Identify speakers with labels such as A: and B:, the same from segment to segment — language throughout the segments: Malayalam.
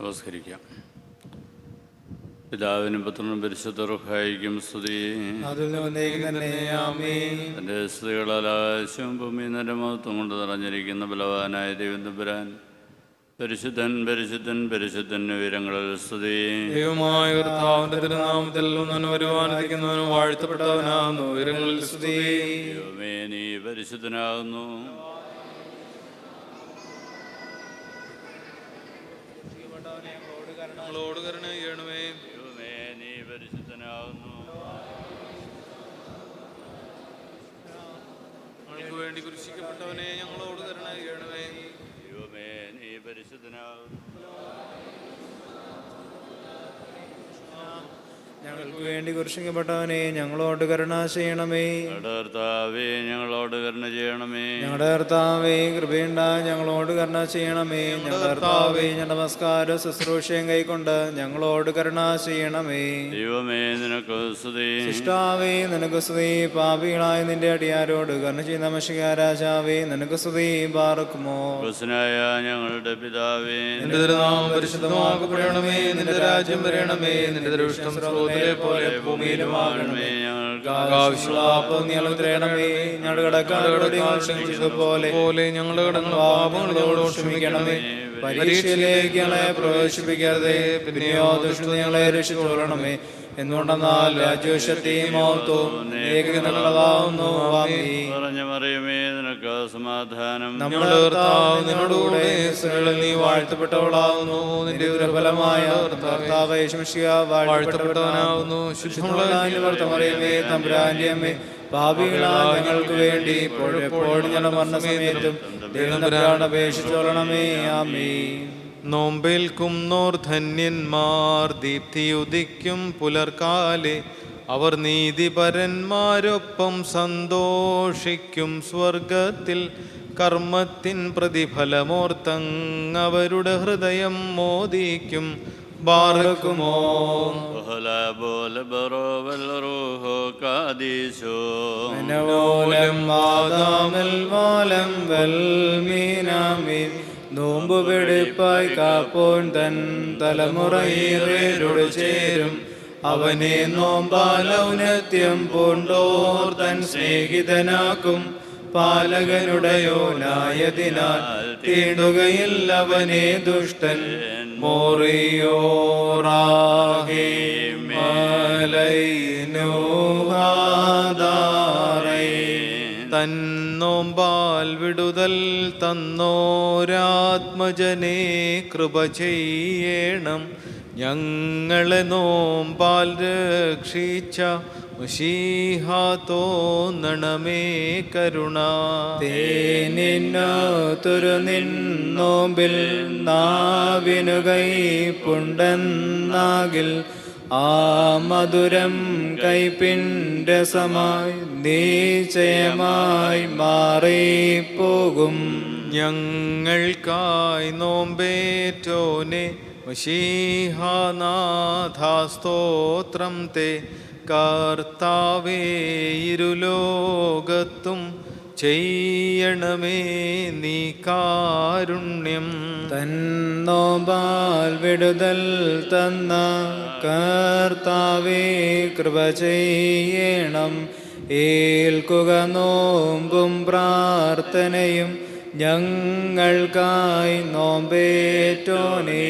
A: നമസ്കരിക്കാം. പിതാവിനും പുത്രനും പരിശുദ്ധ റുഹായിക്കും സ്തുതി തന്റെ സ്ത്രീകളാൽ ആകാശവും ഭൂമി നരമത്വം കൊണ്ട് നിറഞ്ഞിരിക്കുന്ന ബലവാനായ ദൈവം തമ്പുരാൻ പരിശുദ്ധൻ പരിശുദ്ധൻ പരിശുദ്ധൻ ഉയരങ്ങളിൽ സ്തുതി.
B: ദൈവമായ കർത്താവിന്റെ തിരുനാമത്തിൽ ഒന്നും വരുവാനിരിക്കുന്നവനും വാഴ്ത്തപ്പെട്ടവനാകുന്നു. ഉയരങ്ങളിൽ സ്തുതി.
A: ദൈവമേ നീ പരിശുദ്ധനാകുന്നു.
B: ഞങ്ങളോട് കരുണ ചെയ്യണമേ.
A: ദൈവമേ നീ പരിശുദ്ധനാകുന്നു.
B: ഞങ്ങൾക്ക് വേണ്ടി കുരിശിക്കപ്പെട്ടവനെ ഞങ്ങളോട് കരുണ ചെയ്യണമേ.
A: ദൈവമേ നീ പരിശുദ്ധനാകുന്നു.
B: ഞങ്ങൾക്ക് വേണ്ടി കുരിശിക്കപ്പെട്ടവനെ ഞങ്ങളോട് കരുണ ചെയ്യണമേ.
A: ഞങ്ങളുടെ കർത്താവേ ഞങ്ങളോട് കരുണ ചെയ്യണമേ.
B: ഞങ്ങളുടെ കർത്താവേ കൃപയുണ്ട ഞങ്ങളോട് കരുണ ചെയ്യണമേ. ഞങ്ങളുടെ കർത്താവേ. ഞങ്ങളുടെ നമസ്കാര ശുശ്രൂഷയും കൈക്കൊണ്ട് ഞങ്ങളോട് കരുണ ചെയ്യണമേ.
A: ദൈവമേ നിനക്ക്
B: ഇഷ്ടാവേ നിനക്ക് സ്തുതി. പാപികളായ നിന്റെ അടിയാരോട് കരുണ ചെയ്യുന്ന മഷിക രാജാവേ നിനക്ക് സ്തുതി പാർക്കുമോ
A: ഞങ്ങളുടെ പിതാവേ
B: നിന്റെ തിരുനാമം പരിശുദ്ധമാക്കപ്പെടണമേ നിന്റെ രാജ്യം വരണമേ നിന്റെ ദൃഷ്ടം പോലെ
A: ഞങ്ങൾക്ക്
B: തരണമേ ഞങ്ങളുടെ കടക്കാരോട് പോലെ ഞങ്ങളുടെ കടങ്ങൾ പാപങ്ങളോട് ക്ഷമിക്കണമേ. പരീക്ഷയിലേക്ക് ഞങ്ങളെ പ്രവേശിപ്പിക്കരുതേ. പിന്നെയോ ദുഷ്ട ഞങ്ങളെ രക്ഷിച്ചോളണമേ എന്തുകൊണ്ടെന്നാൽ രാജ്യശക്തിയും മഹത്വവും ഏകനങ്ങളതാവുന്നു വാമി
A: പറഞ്ഞ മറിയമേ നിനക്ക് സമാധാനം.
B: നമ്മുടെ നിന്നോടുകൂടെ നീ വാഴ്ത്തപ്പെട്ടവളാവുന്നു. നിന്റെ ദുർബലമായ യേശുമിശിഹ വാഴ്ത്തപ്പെട്ടവനാവുന്നു. ശുദ്ധമുള്ള വർത്തമറിയമേ തമ്പുരാന്റെ അമ്മേ പാപികളായ ഞങ്ങൾക്ക് വേണ്ടി എപ്പോഴും ഞങ്ങളുടെ മരണസമയത്തും ദൈവം അപേക്ഷിച്ചോളണമേ. ആമേ
C: നോമ്പേൽക്കും നോർ ധന്യന്മാർ ദീപ്തിയുദിക്കും പുലർക്കാലെ അവർ നീതിപരന്മാരൊപ്പം സന്തോഷിക്കും സ്വർഗത്തിൽ കർമ്മത്തിൻ പ്രതിഫലമോർത്തങ് അവരുടെ ഹൃദയം മോദിക്കും. ബാറക്കുമോ ോലം
B: വാദാമൽ വാലം വൽ നോമ്പ് പിടിപ്പായി കാപ്പോൻ തൻ തലമുറയേറോട് ചേരും. അവനെ നോമ്പാലൗനത്യം പൂണ്ടോർ തൻ സ്നേഹിതനാക്കും. പാലകനുടയോനായതിനാൽ തീണ്ടുകയില്ലവനെ ദുഷ്ടൻ മോറിയോറാഹേ മലൈനോഹാദാറേ
C: തന്നോമ്പാൽ വിടുതൽ തന്നോരാത്മജനെ കൃപ ചെയ്യണം. ഞങ്ങളെ നോമ്പാൽ രക്ഷിച്ച തോന്നണമേ കരുണ.
B: തേനിന്നു തുരു നിന്നോമ്പിൽ നാവിനുകൈ കൈപ്പുണ്ടെന്നാകിൽ ആ മധുരം കൈപ്പിന്റെ സമായി നീചയമായി മാറിപ്പോകും.
C: ഞങ്ങൾക്കായി നോമ്പേറ്റോനെ ശീഹാനാഥാസ്തോത്രം തേ. കർത്താവേ ഇരുലോകത്തും ചെയ്യണമേ നീ കാരുണ്യം.
B: തന്നോബാൽ വിടുതൽ തന്ന കർത്താവേ കൃപ ചെയ്യണം. ഏൽക്കുക നോമ്പും പ്രാർത്ഥനയും ഞങ്ങൾക്കായി നോമ്പേറ്റോനേ.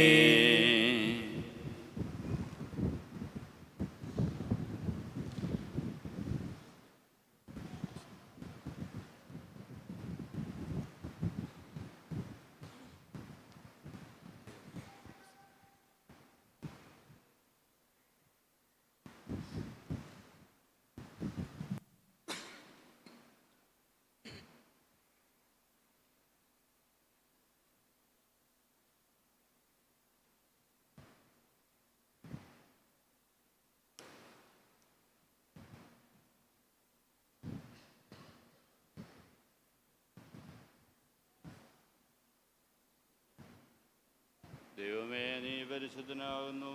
A: ദൈവമേ നീ പരിശുദ്ധനാകുന്നു.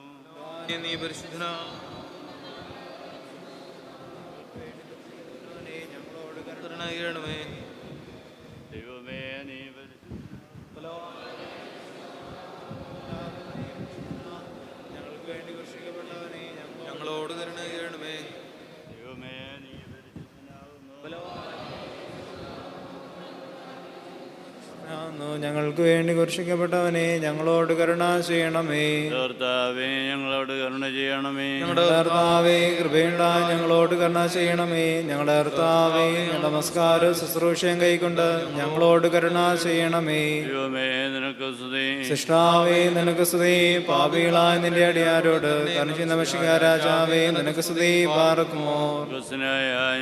C: നീ പരിശുദ്ധനാ കരുണ ചെയ്യണമേ.
A: ദൈവമേ നീ പരിശുദ്ധ
B: ഞങ്ങൾക്ക് വേണ്ടി കുർശിക്കപ്പെട്ടവനെ ഞങ്ങളോട് കരുണ ചെയ്യണമേ.
A: കർത്താവേ ഞങ്ങളോട് കരുണ ചെയ്യണമേ.
B: ഞങ്ങളുടെ കർത്താവേ കൃപയുണ്ട ഞങ്ങളോട് കരുണ ചെയ്യണമേ. ഞങ്ങളുടെ കർത്താവേ നമസ്കാരം ശുശ്രൂഷയും കൈക്കൊണ്ട് ഞങ്ങളോട് കരുണ ചെയ്യണമേ.
A: ദൈവമേ
B: സൃഷ്ടാവേ നിനക്ക് സ്തുതി പാപികളായ നിന്റെ അടിയാരോട് കണിച്ച് നമസ്കാര രാജാവേ നിനക്ക് സ്തുതി പാർക്കുമോ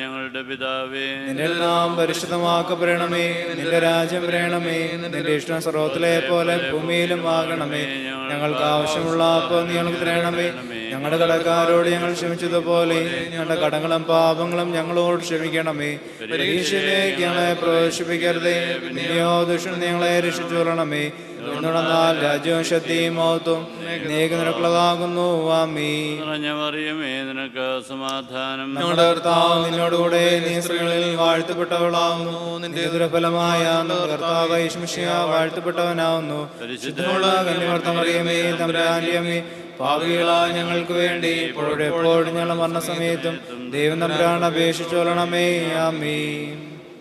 A: ഞങ്ങളുടെ പിതാവേ
B: നിന്റെ നാം പരിശുദ്ധമാക്കപ്പെടണമേ നിന്റെ രാജ്യം വരണമേ നിന്റെ ഇഷ്ടം സർവത്തിലെ പോലെ ഭൂമിയിലും ആകണമേ. ഞങ്ങൾക്ക് ആവശ്യമുള്ള അപ്പോൾ നീ ഞങ്ങൾക്ക് തരണമേ. ഞങ്ങളുടെ കടക്കാരോട് ഞങ്ങൾ ക്ഷമിച്ചതുപോലെ ഞങ്ങളുടെ കടങ്ങളും പാപങ്ങളും ഞങ്ങളോട് ക്ഷമിക്കണമേ. പരീക്ഷയിലേക്ക് ഞങ്ങളെ പ്രവേശിപ്പിക്കരുതേ. നീയോ ദുഷ്ടം ഞങ്ങളെ രക്ഷിച്ചു കൊള്ളണമേ എന്നുടന്നാൽ രാജ്യവും ശക്തിയും മൗത്തും നീക്ക് നിനക്കുള്ളതാകുന്നു ആമീ
A: നിറഞ്ഞ മറിയമേ നിനക്ക് സമാധാനം.
B: ഞങ്ങളുടെ കർത്താവ് നിന്നോടുകൂടെ നീ സ്ത്രീകളിൽ വാഴ്ത്തപ്പെട്ടവളാവുന്നു. നിന്റെ ദുരഫലമായ നമ്മുടെ കർത്താവ് ഈശ്മിഷ്യ വാഴ്ത്തപ്പെട്ടവനാവുന്നു. പരിശുദ്ധമുള്ള കന്യമർത്തമറിയമേ തമ്പുരാന്റിയമ്മേ. പാപികളായ ഞങ്ങൾക്ക് വേണ്ടി ഇപ്പോഴെപ്പോഴും ഞങ്ങളുടെ മരണസമയത്തും ദൈവം തമ്പുരാൻ അപേക്ഷിച്ചോളണമേ ആമീ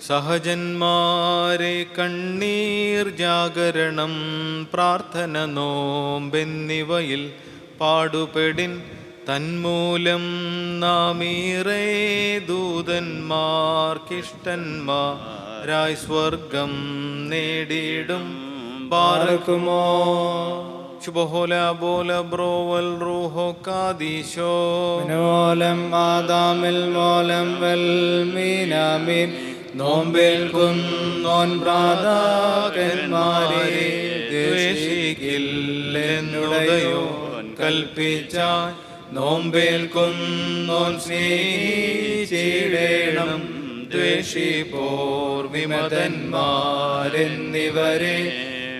C: സഹജന്മാരെ കണ്ണീർ ജാഗരണം പ്രാർത്ഥന നോമ്പെന്നിവയിൽ പാടുപെടിൻ തന്മൂലം നാമീറേ ദൂതന്മാർക്കിഷ്ടന്മാരായി സ്വർഗം നേടിയിടും
B: പാർക്കുമോ?
C: ശുഭഹോല ബോല ബ്രോവൽ റൂഹോ കാദീശോ.
B: മനോലം ആദാമിൽ മോലം വെൽമീനാമീൻ. നോമ്പേൽക്കും നോൻ പ്രാതാക്കന്മാരെ
C: ദ്വേഷിക്കില്ലെന്നുടയോ കൽപ്പിച്ച നോമ്പേൽക്കും നോൻ സ്നേഹിച്ചിടേണം. ദ്വേഷിപ്പോർ വിമതന്മാരെന്നിവരെ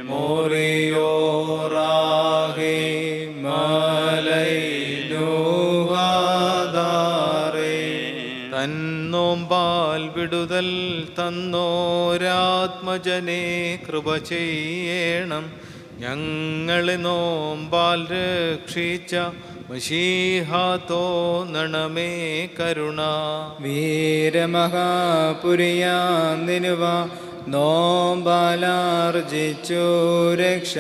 B: മോറിയോറാഹേ മലൈനുഹാദാറേ
C: തന്നോമ്പാൽ വിടുതൽ തന്നോരാത്മജനെ കൃപ ചെയ്യണം. ഞങ്ങളെ നോമ്പാൽ രക്ഷിച്ച മഷീഹാത്തോ നണമേ കരുണ.
B: വീരമഹാപുരിയാന്നിനുവ നോമ്പാലാർജിച്ചു രക്ഷ.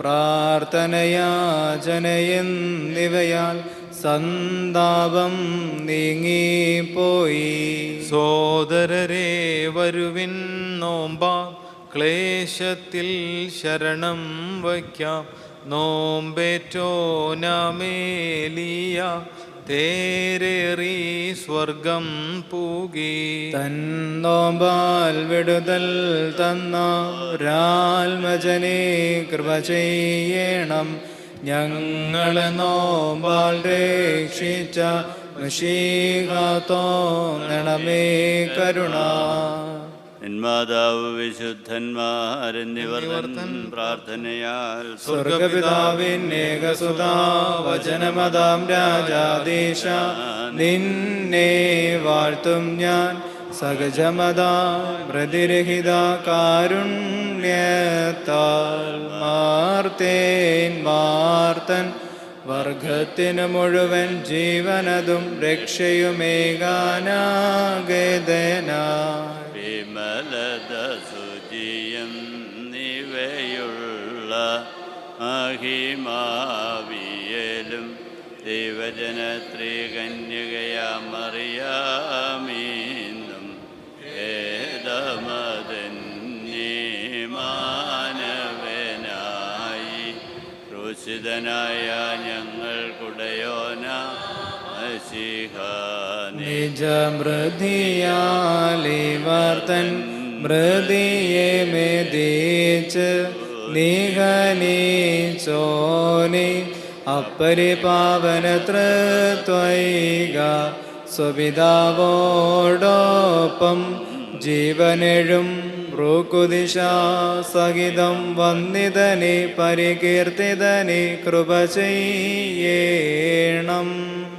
B: പ്രാർത്ഥനയാചനയെന്നിവയാൽ സന്താപം നീങ്ങിപ്പോയി.
C: സോദരരെ വരുവിൻ നോമ്പാം ക്ലേശത്തിൽ ശരണം വയ്ക്കാം. നോമ്പേറ്റോ നാമേലിയ തേരേറി സ്വർഗം പൂകി.
B: തന്നോമ്പാൽ വിടുതൽ തന്ന രാൽമജനെ കൃപ ചെയ്യണം. ഞങ്ങളെ നോമ്പാൽ രക്ഷിച്ച ഋഷീകാത്തോണമേ കരുണ.
A: എന്മാതാവ് വിശുദ്ധന്മാരെന്നിവർ പ്രാർത്ഥനയാൽ
B: സ്വർഗപിതാവിൻ ഏകസുതാ വചനമതാം രാജാദേശ നിന്നെ വാഴ്ത്തും ഞാൻ സഹജമതാ പ്രതിരഹിത കാരുണ്യത്താൽ മാർത്തേൻ മാർത്തൻ വർഗത്തിന് മുഴുവൻ ജീവനതും രക്ഷയുമേകാനാഗതന
A: വിമലത സുജിയം നിവയുള്ള മഹിമാവിയലും ദൈവജനത്രീ കന്യകയാമറിയാമീന്നും ക്രൂശിതനായ ഞങ്ങൾക്കുടയോന മസിഹാനേ
B: നിജമൃതിയാലിവർത്തൻ മൃതിയെ മെതിച്ച് നിഗനീച്ചോനി അപ്പരിപാവന തൃത്വൈക സ്വപിതാവോടൊപ്പം ജീവനെഴും ൃക്കുദിശ സഹിതം പരികീർത്തിതനെ പരികീർത്തിതനി കൃപ ചെയ്യേണം.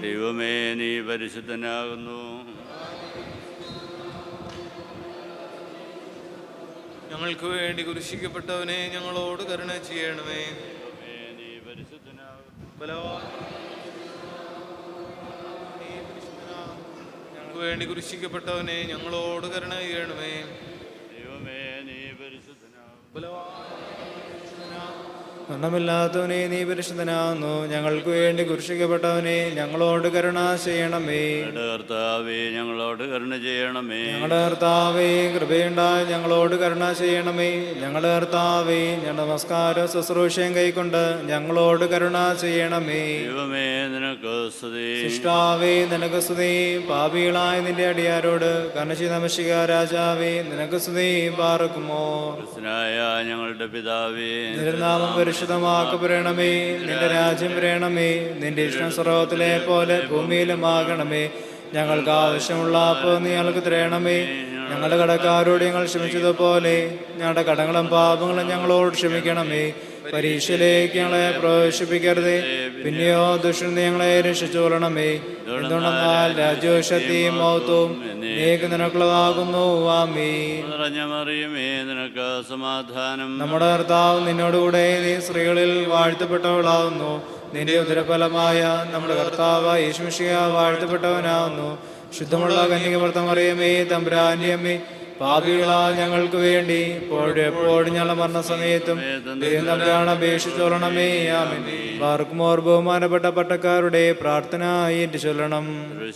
A: ദൈവമേ നീ പരിശുദ്ധനാകുന്നു.
C: ഞങ്ങൾക്ക് വേണ്ടി കുരിശിക്കപ്പെട്ടവനെ ഞങ്ങളോട് കരുണ ചെയ്യണമേ.
A: നീ പരിശുദ്ധനാകുന്നു.
C: ഞങ്ങൾക്ക് വേണ്ടി കുരിശിക്കപ്പെട്ടവനെ ഞങ്ങളോട് കരുണ ചെയ്യണമേ
A: ദൈവമേ നീ പരിശുദ്ധനാകുന്നു
B: മരണമില്ലാത്തവനെ നീ പരിശുദ്ധനാകുന്നു. ഞങ്ങൾക്ക് വേണ്ടി കുരിശിക്കപ്പെട്ടവനെ ഞങ്ങളോട് കരുണ ചെയ്യണമേ.
A: കർത്താവേ ഞങ്ങളോട് കരുണ ചെയ്യണമേ.
B: ഞങ്ങളുടെ കർത്താവേ കൃപയുണ്ടായി ഞങ്ങളോട് കരുണ ചെയ്യണമേ. ഞങ്ങളുടെ കർത്താവേ ഞങ്ങളുടെ നമസ്കാരം ശുശ്രൂഷയും കൈക്കൊണ്ട് ഞങ്ങളോട് കരുണ ചെയ്യണമേ.
A: ദൈവമേ നിനക്ക് സ്തുതി.
B: ശിഷ്ടാവേ നിനക്ക് സ്തുതി. പാപികളായ നിന്റെ അടിയാരോട് കർണശി നമശിക രാജാവേ നിനക്ക് സ്തുതി പാർക്കുമോ?
A: ക്രിസ്തനായ ഞങ്ങളുടെ പിതാവേ
B: നിരുനാമം പരിശുദ്ധമാക്കപ്പെടണമേ നിന്റെ രാജ്യം വരണമേ. നിന്റെ ഇഷ്ടം സർവത്തിലെ പോലെ ഭൂമിയിലും ആകണമേ ഞങ്ങൾക്ക് ആവശ്യമുള്ള അപ്പോൾ നീ ഞങ്ങൾക്ക് തരണമേ. ഞങ്ങളുടെ കടക്കാരോട് ഞങ്ങൾ ക്ഷമിച്ചതുപോലെ ഞങ്ങളുടെ കടങ്ങളും പാപങ്ങളും ഞങ്ങളോട് ക്ഷമിക്കണമേ. പരീക്ഷയിലേക്ക് ഞങ്ങളെ പ്രവേശിപ്പിക്കരുതേ. പിന്നെയോ ദുഷ്ടൻ ഞങ്ങളെ രക്ഷിച്ചു കൊള്ളണമേ. എന്തുകൊണ്ടെന്നാൽ രാജ്യശക്തിയും മൗത്വവും നീക്ക് നിനക്കുള്ളതാകുന്നു.
A: നിനക്ക് സമാധാനം.
B: നമ്മുടെ കർത്താവ് നിന്നോടുകൂടെ നീ സ്ത്രീകളിൽ വാഴ്ത്തപ്പെട്ടവളാകുന്നു നിന്റെ ഉദരഫലമായ നമ്മുടെ കർത്താവ് യേശുമിഷിക വാഴ്ത്തപ്പെട്ടവനാകുന്നു ശുദ്ധമുള്ള കന്യക അമ്മേ പാപികളാ ഞങ്ങൾക്ക് വേണ്ടി ഇപ്പോഴും എപ്പോഴും ഞങ്ങളുടെ മരണസമയത്തും ദൈവം അപേക്ഷിച്ചോളണമേ. ആമേൻ. പാർക്കുമോർ ബഹുമാനപ്പെട്ട പട്ടക്കാരുടെ പ്രാർത്ഥന ഏറ്റു ചൊല്ലണം.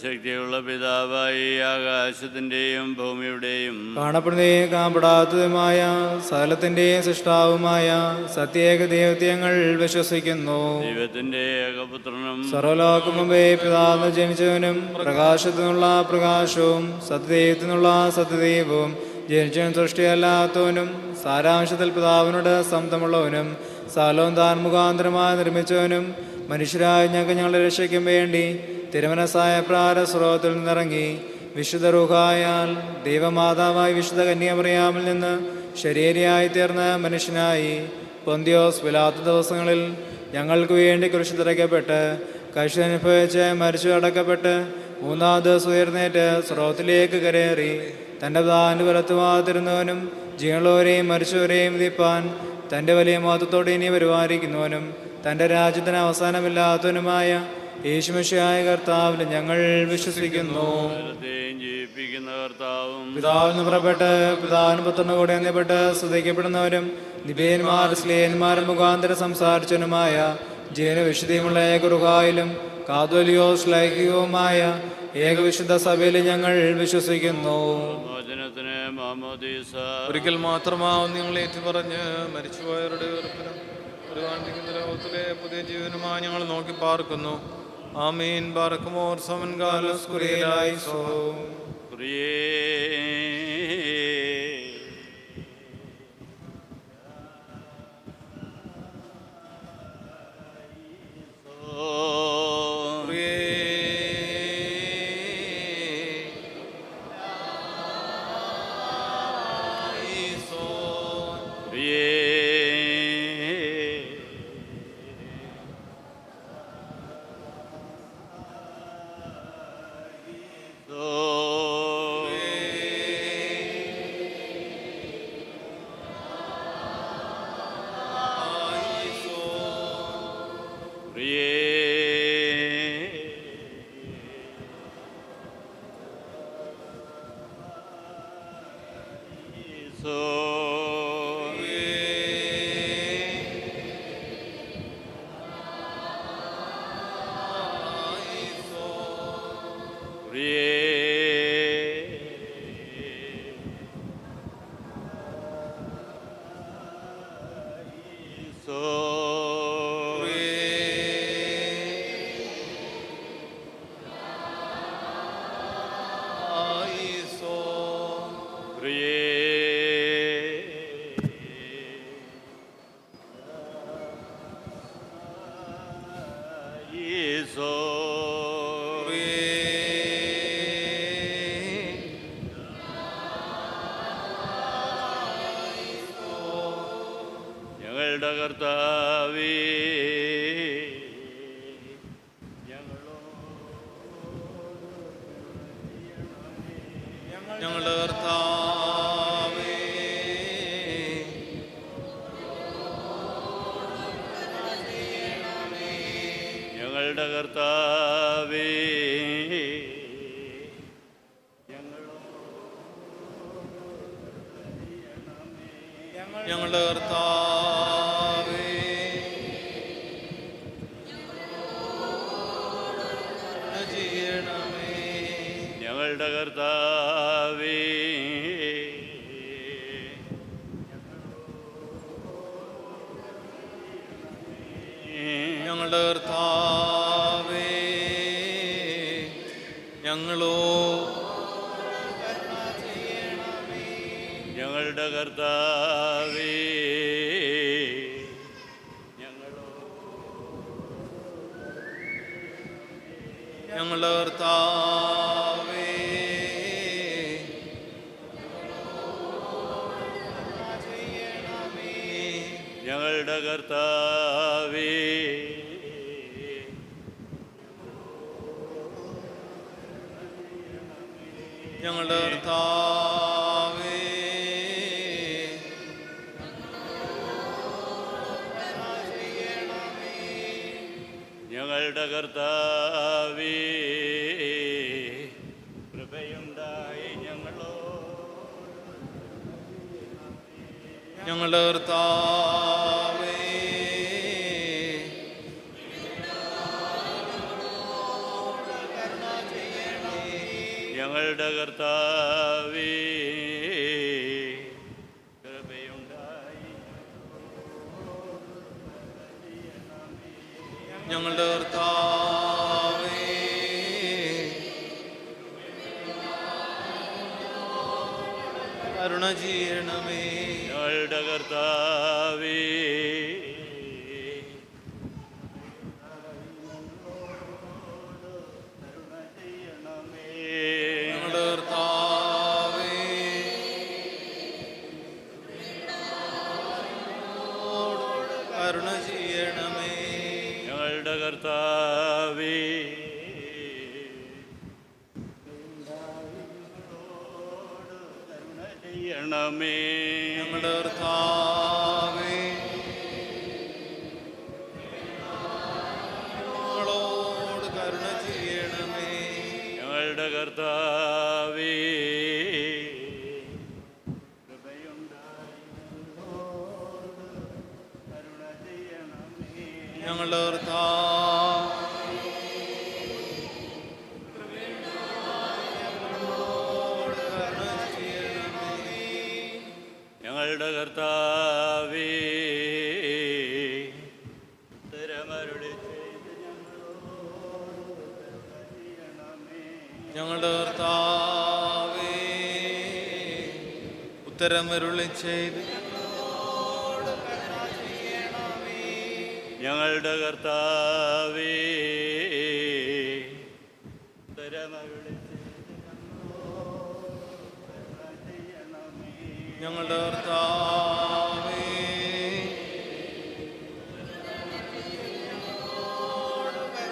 A: ശക്തിയുള്ള പിതാവായി ആകാശത്തിന്റെയും ഭൂമിയുടെയും
B: കാണപ്പെടുന്നതും കാണപ്പെടാത്തതുമായ സകലത്തിന്റെയും സൃഷ്ടാവുമായ സത്യേക ദൈവത്യങ്ങൾ വിശ്വസിക്കുന്നു.
A: ദൈവത്തിന്റെ ഏകപുത്രനും
B: സർവലോകം മുമ്പേ പിതാന്ന് ജനിച്ചവനും പ്രകാശത്തിനുള്ള പ്രകാശവും സത്യദൈവത്തിനുള്ള സത്യദൈവവും ജനിച്ചവൻ സൃഷ്ടിയല്ലാത്തവനും സാരാംശത്തിൽ പിതാവിനോട് സ്വന്തമുള്ളവനും സകലവും താൻ മുഖാന്തരമായി നിർമ്മിച്ചവനും മനുഷ്യരായ ഞങ്ങൾക്ക് ഞങ്ങളുടെ രക്ഷയ്ക്കും വേണ്ടി തിരുമനസായ പ്രാരസ്രോതത്തിൽ നിന്നിറങ്ങി വിശുദ്ധ റുഹായാൽ ദൈവമാതാവായി വിശുദ്ധ കന്യാമറിയാമിൽ നിന്ന് ശരീരയായി തീർന്ന മനുഷ്യനായി പൊന്തിയോസ് വിലാത്ത ദിവസങ്ങളിൽ ഞങ്ങൾക്ക് വേണ്ടി കുരിശു തിരക്കപ്പെട്ട് കഷ്ടനുഭവിച്ച് മരിച്ചു അടക്കപ്പെട്ട് മൂന്നാം ദിവസം ഉയർന്നേറ്റ് സ്രോത്തിലേക്ക് കരയേറി. തന്റെ താന്റെ വലത്തുവാതിരുന്നവനും ജീവനുള്ളവരെയും മരിച്ചവരെയും വിധിപ്പാൻ തന്റെ വലിയ മഹത്വത്തോടെ ഇനി പരിപാലിക്കുന്നവനും തന്റെ രാജ്യത്തിന് അവസാനമില്ലാത്തവനുമായ യേശുമിഷയായ കർത്താവിൽ ഞങ്ങൾ വിശ്വസിക്കുന്നു. പിതാവിന് പുറപ്പെട്ട് പിതാവിന് പുത്രന് കൂടെ എന്നിപ്പെട്ട് ശ്രദ്ധിക്കപ്പെടുന്നവരും നിബേന്മാർ സ്ലേയന്മാരും മുഖാന്തരം സംസാരിച്ചവനുമായ ജീവന വിശുദ്ധിയുമുള്ള ഏകുറുകായാലും കാതോലിയോ ശ്ലൈഹികവുമായ ഏകവിശുദ്ധ സഭയിൽ ഞങ്ങൾ വിശ്വസിക്കുന്നു.
C: ഒരിക്കൽ മാത്രമാവും നിങ്ങൾ ഏറ്റുപറഞ്ഞ് മരിച്ചുപോയവരുടെ ഉറപ്പിനും ലോകത്തിലെ പുതിയ ജീവനുമായി ഞങ്ങൾ നോക്കി പാർക്കുന്നു. ആമീൻ. പാർക്കുമോർ സമൻകാലോ കുറിയലായി സോ
A: പ്രിയേ ഞങ്ങളുടെ
C: ഞങ്ങളുടെ കർത്താവേ ഞങ്ങളോ
A: ഞങ്ങളുടെ കർത്താവേ
C: ഞങ്ങളുടെ കർത്താവേ
A: ഞങ്ങളുടെ കർത്താവേ.
C: കർത്താവേ
A: കൃപയുണ്ടായി ഞങ്ങളോ.
C: ഞങ്ങളുടെ കർത്താവേ
A: ഞങ്ങളുടെ കർത്താവേ
C: ഞങ്ങളുടെ കർത്താവേ കരുണ
A: ഞങ്ങളുടെ കർത്താവേ.
C: കർത്താവേ ചെയ്യണമേ
A: നമ്മുടെ കർത്താവേ ഉത്തരമരുളി ചെയ്ത്.
C: ഞങ്ങളുടെ കർത്താവേ ഉത്തരമരുളി
A: ഞങ്ങളുടെ കർത്താവേ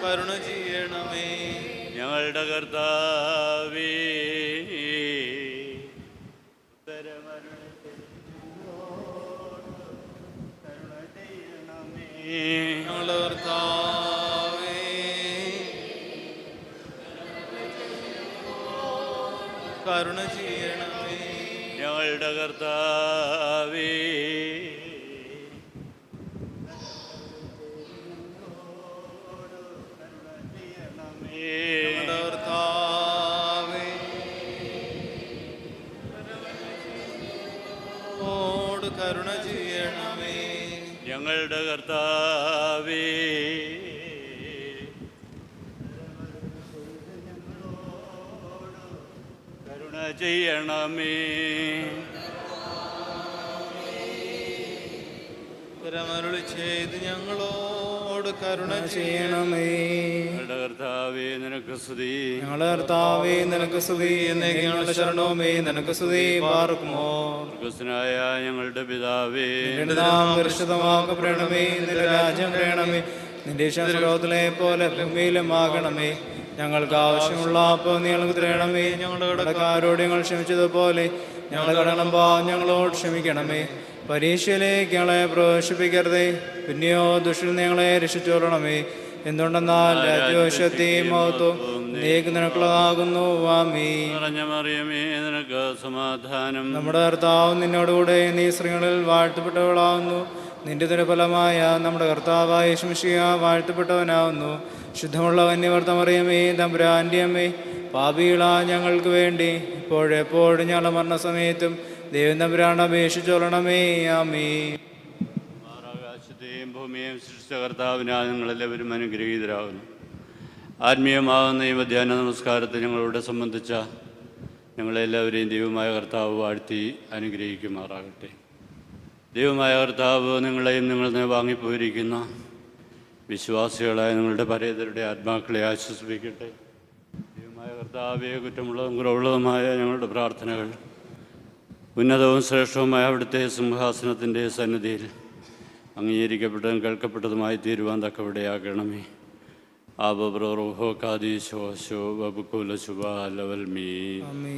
C: കരുണ ചെയ്യണമേ.
A: ഞങ്ങളുടെ കർത്താവേ
C: കർത്താവേ. കരുണ ചെയ്യണമേ.
A: ഞങ്ങളുടെ കർത്താവേ.
C: കരുണ ചെയ്യണമേ. പരമരുളി ചെയ്ത് ഞങ്ങളോട് കരുണ ചെയ്യണമേർത്താവേ
B: ചെയ്യണമേ.
A: ഞങ്ങളുടെ കർത്താവേ നിനക്ക് സ്തുതി.
B: ഞങ്ങളുടെ കർത്താവേ നിനക്ക് സ്തുതി. എന്നേക്ക് ഞങ്ങളുടെ ശരണവുമേ നിനക്ക് സ്തുതി. പാർക്കുമോ?
A: സ്വർഗസ്നായ ഞങ്ങളുടെ പിതാവേ.
B: പരിശുദ്ധമാക്കപ്പെടണമേ. നിന്റെ രാജ്യം വേണമേ നിന്റെ ശരീരത്തിലെ പോലെ ഭൂമിയിലും ആകണമേ. ഞങ്ങൾക്ക് ആവശ്യമുള്ള അപ്പോൾ നീ ഞങ്ങൾക്ക് തരണമേ. ഞങ്ങളുടെ കടക്കാരോട് ഞങ്ങൾ ക്ഷമിച്ചതുപോലെ ഞങ്ങളുടെ പാ ഞങ്ങളോട് ക്ഷമിക്കണമേ. പരീക്ഷയിലേക്ക് ഞങ്ങളെ പ്രവേശിപ്പിക്കരുതേ. പിന്നെയോ ദുഷിൽ ഞങ്ങളെ രക്ഷിച്ചോളണമേ എന്തുകൊണ്ടെന്നാൽ രാജ്യവശത്തെയും മഹത്വം നീക്ക് നിനക്കുള്ളതാകുന്നു. വാമീ
A: നിനക്ക് സമാധാനം.
B: നമ്മുടെ കർത്താവ് നിന്നോടുകൂടെ നീ സ്ത്രീകളിൽ വാഴ്ത്തപ്പെട്ടവളാവുന്നു. നിന്റെ ദുരഫലമായ നമ്മുടെ കർത്താവായ യേശുമിശിയ വാഴ്ത്തപ്പെട്ടവനാവുന്നു. ശുദ്ധമുള്ള വന്യവർത്തമറിയമേ തമ്പുരാന്റെ അമ്മേ പാപികളാ ഞങ്ങൾക്ക് വേണ്ടി ഇപ്പോഴെപ്പോഴും ഞങ്ങളുടെ മരണസമയത്തും ദൈവം തമ്പുരാൻ അപേക്ഷിച്ചോളണമേ ആമേ
A: ആകാശത്തെയും ഭൂമിയെയും സൃഷ്ടിച്ച കർത്താവിനാൽ നിങ്ങളെല്ലാവരും അനുഗ്രഹീതരാകുന്നു. ആത്മീയമാകുന്ന ഈ മധ്യാഹ്ന നമസ്കാരത്തെ ഞങ്ങളോട് സംബന്ധിച്ച ഞങ്ങളെല്ലാവരെയും ദൈവമായ കർത്താവ് വാഴ്ത്തി അനുഗ്രഹിക്കുമാറാകട്ടെ. ദൈവമായ കർത്താവ് നിങ്ങളെയും നിങ്ങളിൽ നിന്ന് വാങ്ങിപ്പോയിരിക്കുന്ന വിശ്വാസികളായ നിങ്ങളുടെ പരേതരുടെ ആത്മാക്കളെ ആശ്വസിപ്പിക്കട്ടെ. ദൈവമായ കർത്താവെ കുറ്റമുള്ളതും കുറവുള്ളതുമായ ഞങ്ങളുടെ പ്രാർത്ഥനകൾ ഉന്നതവും ശ്രേഷ്ഠവുമായ അവിടുത്തെ സിംഹാസനത്തിന്റെ സന്നിധിയിൽ അംഗീകരിക്കപ്പെട്ടതും കേൾക്കപ്പെട്ടതുമായി തീരുവാൻ തക്കവിടെയാകണമേ. ആബബ്രോ കാദീശോ ശോ ബുക്കുല ശുഭ ലവൽ മീ
B: ആമേ